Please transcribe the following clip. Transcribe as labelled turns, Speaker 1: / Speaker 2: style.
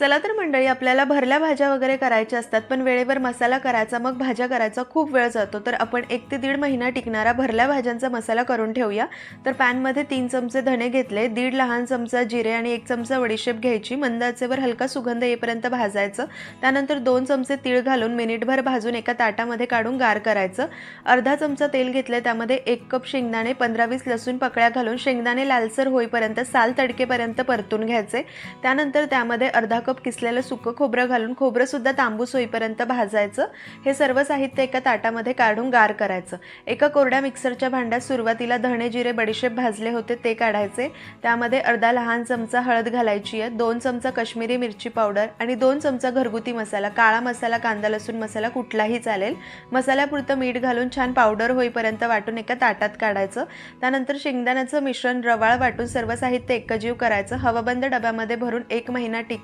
Speaker 1: चला तर मंडळी आपल्याला भरल्या भाज्या वगैरे करायच्या असतात पण वेळेवर मसाला करायचा मग भाज्या करायचा खूप वेळ जातो. तर आपण एक ते दीड महिना टिकणारा भरल्या भाज्यांचा मसाला करून ठेवूया. तर पॅनमध्ये तीन चमचे धणे घेतले दीड लहान चमचा जिरे आणि एक चमचा वडीशेप घ्यायची. मंद आचेवर हलका सुगंध येईपर्यंत भाजायचं. त्यानंतर दोन चमचे तीळ घालून मिनिटभर भाजून एका ताटामध्ये काढून गार करायचं. अर्धा चमचा तेल घेतलं त्यामध्ये एक कप शेंगदाणे पंधरा वीस लसूण पकळ्या घालून शेंगदाणे लालसर होईपर्यंत साल तडकेपर्यंत परतून घ्यायचे. त्यानंतर त्यामध्ये अर्धा कप किसलेलं सुकं खोबरं घालून खोबरंसुद्धा तांबूस होईपर्यंत भाजायचं. हे सर्व साहित्य एका ताटामध्ये काढून गार करायचं. एका कोरड्या मिक्सरच्या भांड्यात सुरुवातीला धणे जिरे बडीशेप भाजले होते ते काढायचे. त्यामध्ये अर्धा लहान चमचा हळद घालायची आहे दोन चमचा काश्मीरी मिरची पावडर आणि दोन चमचा घरगुती मसाला काळा मसाला कांदा लसूण मसाला कुठलाही चालेल. मसाल्यापुरतं मीठ घालून छान पावडर होईपर्यंत वाटून एका ताटात काढायचं. त्यानंतर शेंगदाण्याचं मिश्रण रवाळ वाटून सर्व साहित्य एकजीव करायचं. हवाबंद डब्यामध्ये भरून एक महिना टिक